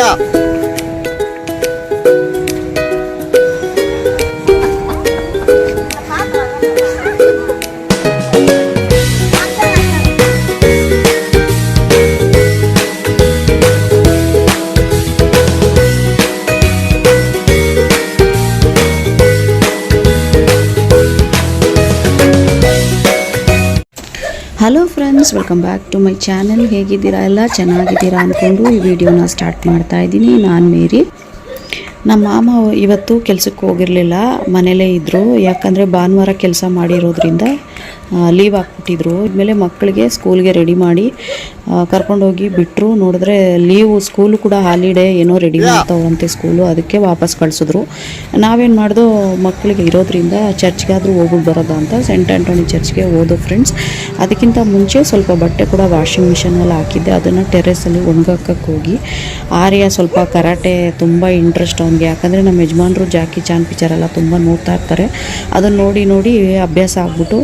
Yeah. Hello friends welcome back to my channel ಹೇಗಿದ್ದೀರಾ? ಎಲ್ಲ ಚೆನ್ನಾಗಿದ್ದೀರಾ? ಅಂದ್ಕೊಂಡು ಈ ವಿಡಿಯೋನ ಸ್ಟಾರ್ಟ್ ಮಾಡ್ತಾ ಇದ್ದೀನಿ. ನಾನು ಮೇರಿ. ನಮ್ಮ ಮಾಮ ಇವತ್ತು ಕೆಲಸಕ್ಕೆ ಹೋಗಿರಲಿಲ್ಲ, ಮನೇಲೇ ಇದ್ದರು ಯಾಕಂದರೆ ಭಾನುವಾರ ಕೆಲಸ ಮಾಡಿರೋದ್ರಿಂದ ಲೀವ್ ಹಾಕ್ಬಿಟ್ಟಿದ್ರು. ಆದಮೇಲೆ ಮಕ್ಕಳಿಗೆ ಸ್ಕೂಲ್ಗೆ ರೆಡಿ ಮಾಡಿ ಕರ್ಕೊಂಡೋಗಿ ಬಿಟ್ಟರು ನೋಡಿದ್ರೆ ಲೀವು ಸ್ಕೂಲು ಕೂಡ ಹಾಲಿಡೇ ಏನೋ ರೆಡಿ ಮಾಡ್ತಾವಂತೆ ಸ್ಕೂಲು ಅದಕ್ಕೆ ವಾಪಸ್ ಕಳಿಸಿದ್ರು. ನಾವೇನು ಮಾಡ್ದೋ, ಮಕ್ಕಳಿಗೆ ಇರೋದ್ರಿಂದ ಚರ್ಚ್ಗಾದರೂ ಹೋಗ್ಬಿಟ್ಟು ಬರೋದ ಅಂತ ಸೆಂಟ್ ಆಂಟೋನಿ ಚರ್ಚ್ಗೆ ಹೋದೋ ಫ್ರೆಂಡ್ಸ್ ಅದಕ್ಕಿಂತ ಮುಂಚೆ ಸ್ವಲ್ಪ ಬಟ್ಟೆ ಕೂಡ ವಾಷಿಂಗ್ ಮಿಷನಲ್ಲಿ ಹಾಕಿದ್ದೆ. ಅದನ್ನು ಟೆರೆಸಲ್ಲಿ ಒಣಗಾಕಕ್ಕೆ ಹೋಗಿ, ಆರ್ಯ ಸ್ವಲ್ಪ ಕರಾಟೆ ತುಂಬ ಇಂಟ್ರೆಸ್ಟ್ ಅವನಿಗೆ ಯಾಕಂದರೆ ನಮ್ಮ ಯಜಮಾನ್ರು ಜಾಕಿ ಚಾನ್ ಪಿಕ್ಚರ್ ಎಲ್ಲ ತುಂಬ ನೋಡ್ತಾ ಇರ್ತಾರೆ. ಅದನ್ನು ನೋಡಿ ನೋಡಿ ಅಭ್ಯಾಸ ಆಗ್ಬಿಟ್ಟು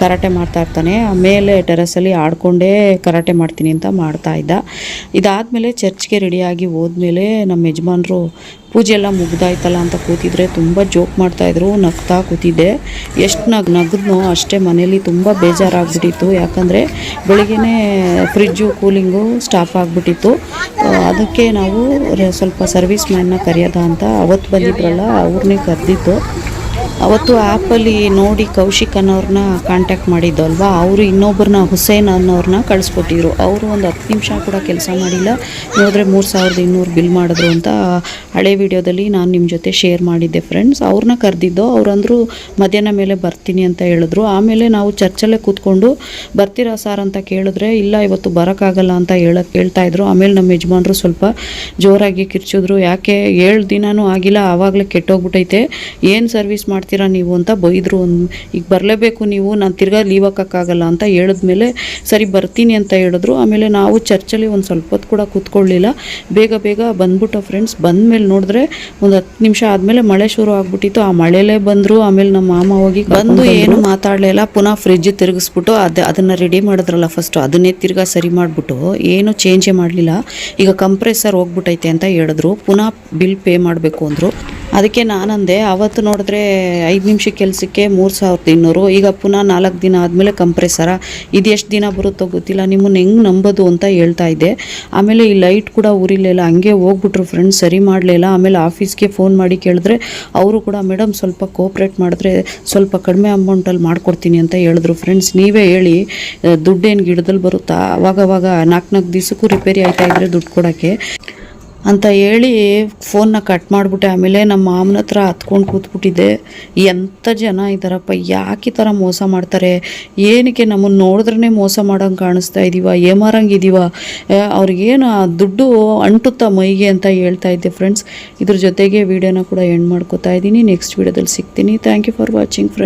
ಕರಾಟೆ ಮಾಡ್ತಾ ಇರ್ತಾನೆ. ಆಮೇಲೆ ಟೆರಸಲ್ಲಿ ಆಡ್ಕೊಂಡೇ ಕರಾಟೆ ಮಾಡ್ತೀನಿ ಅಂತ ಮಾಡ್ತಾ ಇದ್ದ. ಇದಾದಮೇಲೆ ಚರ್ಚ್ಗೆ ರೆಡಿಯಾಗಿ ಹೋದ್ಮೇಲೆ ನಮ್ಮ ಯಜಮಾನ್ರು ಪೂಜೆ ಎಲ್ಲ ಮುಗ್ದಾಯ್ತಲ್ಲ ಅಂತ ಕೂತಿದ್ರೆ ತುಂಬ ಜೋಕ್ ಮಾಡ್ತಾಯಿದ್ರು ನಗ್ತಾ ಕೂತಿದ್ದೆ. ಎಷ್ಟು ನಗ್, ನಗದ್ನೋ ಅಷ್ಟೇ ಮನೇಲಿ ತುಂಬ ಬೇಜಾರಾಗ್ಬಿಟ್ಟಿತ್ತು. ಯಾಕಂದರೆ ಬೆಳಿಗ್ಗೆ ಫ್ರಿಜ್ಜು ಕೂಲಿಂಗು ಸ್ಟಾಪ್ ಆಗಿಬಿಟ್ಟಿತ್ತು. ಅದಕ್ಕೆ ನಾವು ಸ್ವಲ್ಪ ಸರ್ವಿಸ್ ಮ್ಯಾನ್ನ ಕರೆಯೋದ ಅಂತ ಅವತ್ತು ಬಂದಿದ್ರಲ್ಲ ಅವ್ರನ್ನೇ ಕರೆದಿದ್ದು. ಅವತ್ತು ಆ್ಯಪಲ್ಲಿ ನೋಡಿ ಕೌಶಿಕ್ ಅನ್ನೋರನ್ನ ಕಾಂಟ್ಯಾಕ್ಟ್ ಮಾಡಿದ್ದಲ್ವಾ? ಅವರು ಇನ್ನೊಬ್ಬರನ್ನ ಹುಸೇನ್ ಅನ್ನೋರನ್ನ ಕಳಿಸ್ಕೊಟ್ಟಿದ್ರು. ಅವರು ಒಂದು ಹತ್ತು ನಿಮಿಷ ಕೂಡ ಕೆಲಸ ಮಾಡಿಲ್ಲ. ನೋಡಿದ್ರೆ ಮೂರು ಸಾವಿರದ ಇನ್ನೂರು ಬಿಲ್ ಮಾಡಿದ್ರು ಅಂತ ಹಳೆ ವಿಡಿಯೋದಲ್ಲಿ ನಾನು ನಿಮ್ಮ ಜೊತೆ ಶೇರ್ ಮಾಡಿದ್ದೆ ಫ್ರೆಂಡ್ಸ್ ಅವ್ರನ್ನ ಕರೆದಿದ್ದು. ಅವ್ರಂದ್ರು, ಮಧ್ಯಾಹ್ನ ಮೇಲೆ ಬರ್ತೀನಿ ಅಂತ ಹೇಳಿದ್ರು. ಆಮೇಲೆ ನಾವು ಚರ್ಚಲ್ಲೇ ಕೂತ್ಕೊಂಡು, ಬರ್ತೀರಾ ಸರ್ ಅಂತ ಕೇಳಿದ್ರೆ, ಇಲ್ಲ, ಇವತ್ತು ಬರೋಕ್ಕಾಗಲ್ಲ ಅಂತ ಹೇಳಕ್ ಹೇಳ್ತಾ ಇದ್ರು. ಆಮೇಲೆ ನಮ್ಮ ಯಜಮಾನ್ರು ಸ್ವಲ್ಪ ಜೋರಾಗಿ ಕಿರ್ಚಿದ್ರು. ಯಾಕೆ, ಏಳು ದಿನವೂ ಆಗಿಲ್ಲ. ಆವಾಗಲೇ ಕೆಟ್ಟೋಗ್ಬಿಟ್ಟೈತೆ ಏನು ಸರ್ವಿಸ್ ಮಾಡ್ತೀರಾ ನೀವು ಅಂತ ಬೈದರು ಈಗ ಬರಲೇಬೇಕು ನೀವು ನಾನು ತಿರ್ಗಾ ಲೀವ್ ಹಾಕೋಕ್ಕಾಗಲ್ಲ ಅಂತ ಹೇಳಿದ್ಮೇಲೆ ಸರಿ ಬರ್ತೀನಿ ಅಂತ ಹೇಳಿದ್ರು. ಆಮೇಲೆ ನಾವು ಚರ್ಚಲ್ಲಿ ಒಂದು ಸ್ವಲ್ಪ ಹೊತ್ತು ಕೂಡ ಕೂತ್ಕೊಳ್ಳಿಲ್ಲ. ಬೇಗ ಬೇಗ ಬಂದ್ಬಿಟ್ಟು ಫ್ರೆಂಡ್ಸ್ ಬಂದಮೇಲೆ ನೋಡಿದ್ರೆ ಒಂದು ಹತ್ತು ನಿಮಿಷ ಆದಮೇಲೆ ಮಳೆ ಶುರು ಆಗ್ಬಿಟ್ಟಿತ್ತು. ಆ ಮಳೆಯಲ್ಲೇ ಬಂದರು. ಆಮೇಲೆ ನಮ್ಮ ಮಾಮ ಹೋಗಿ ಬಂದು ಏನು ಮಾತಾಡಲಿಲ್ಲ. ಪುನಃ ಫ್ರಿಜ್ ತಿರುಗಿಸ್ಬಿಟ್ಟು ಅದೇ ಅದನ್ನು ರೆಡಿ ಮಾಡಿದ್ರಲ್ಲ ಫಸ್ಟು ಅದನ್ನೇ ತಿರ್ಗಾ ಸರಿ ಮಾಡಿಬಿಟ್ಟು ಏನು ಚೇಂಜೇ ಮಾಡಲಿಲ್ಲ. ಈಗ ಕಂಪ್ರೆಸರ್ ಹೋಗ್ಬಿಟ್ಟೈತೆ ಅಂತ ಹೇಳಿದ್ರು. ಪುನಃ ಬಿಲ್ ಪೇ ಮಾಡಬೇಕು ಅಂದರು. ಅದಕ್ಕೆ ನಾನಂದೆ, ಅವತ್ತು ನೋಡಿದ್ರೆ ಐದು ನಿಮಿಷ ಕೆಲಸಕ್ಕೆ ಮೂರು ಸಾವಿರದ ಇನ್ನೂರು. ಈಗ ಪುನಃ ನಾಲ್ಕು ದಿನ ಆದಮೇಲೆ ಕಂಪ್ರೆಸರ ಇದು ಎಷ್ಟು ದಿನ ಬರುತ್ತೋ ಗೊತ್ತಿಲ್ಲ. ನಿಮ್ಮನ್ನು ಹೆಂಗೆ ನಂಬೋದು ಅಂತ ಹೇಳ್ತಾ ಇದ್ದೆ. ಆಮೇಲೆ ಈ ಲೈಟ್ ಕೂಡ ಉರಿಲಿಲ್ಲ ಹಂಗೆ ಹೋಗ್ಬಿಟ್ರು ಫ್ರೆಂಡ್ಸ್ ಸರಿ ಮಾಡಲಿಲ್ಲ. ಆಮೇಲೆ ಆಫೀಸ್ಗೆ ಫೋನ್ ಮಾಡಿ ಕೇಳಿದ್ರೆ ಅವರು ಕೂಡ ಮೇಡಮ್ ಸ್ವಲ್ಪ ಕೋಪ್ರೇಟ್ ಮಾಡಿದ್ರೆ ಸ್ವಲ್ಪ ಕಡಿಮೆ ಅಮೌಂಟಲ್ಲಿ ಮಾಡ್ಕೊಡ್ತೀನಿ ಅಂತ ಹೇಳಿದ್ರು ಫ್ರೆಂಡ್ಸ್ ನೀವೇ ಹೇಳಿ, ದುಡ್ಡೇನು ಗಿಡದಲ್ಲಿ ಬರುತ್ತಾ? ಅವಾಗವಾಗ ನಾಲ್ಕು ನಾಲ್ಕು ದಿವಸಕ್ಕೂ ರಿಪೇರಿ ಆಯ್ತಾ ಇದ್ರೆ ದುಡ್ಡು ಕೊಡೋಕ್ಕೆ? ಅಂತ ಹೇಳಿ ಫೋನ್ನ ಕಟ್ ಮಾಡಿಬಿಟ್ಟೆ. ಆಮೇಲೆ ನಮ್ಮ ಮಾಮನ ಹತ್ರ ಹತ್ಕೊಂಡು ಕೂತ್ಬಿಟ್ಟಿದ್ದೆ. ಎಂಥ ಜನ ಇದ್ದಾರಪ್ಪ ಯಾಕೆ ಈ ಥರ ಮೋಸ ಮಾಡ್ತಾರೆ? ಏನಕ್ಕೆ ನಮ್ಮನ್ನು ನೋಡಿದ್ರೇ ಮೋಸ ಮಾಡೋಂಗೆ ಕಾಣಿಸ್ತಾ ಇದೀವ ಏಮಾರಂಗಿದ್ದೀವ ಅವ್ರಿಗೇನು ದುಡ್ಡು ಅಂಟುತ್ತಾ ಮೈಗೆ ಅಂತ ಹೇಳ್ತಾ ಇದ್ದೆ ಫ್ರೆಂಡ್ಸ್ ಇದ್ರ ಜೊತೆಗೆ ವಿಡಿಯೋನ ಕೂಡ ಎಂಡ್ ಮಾಡ್ಕೋತಾ ಇದ್ದೀನಿ ನೆಕ್ಸ್ಟ್ ವಿಡಿಯೋದಲ್ಲಿ ಸಿಗ್ತೀನಿ. Thank you for watching friends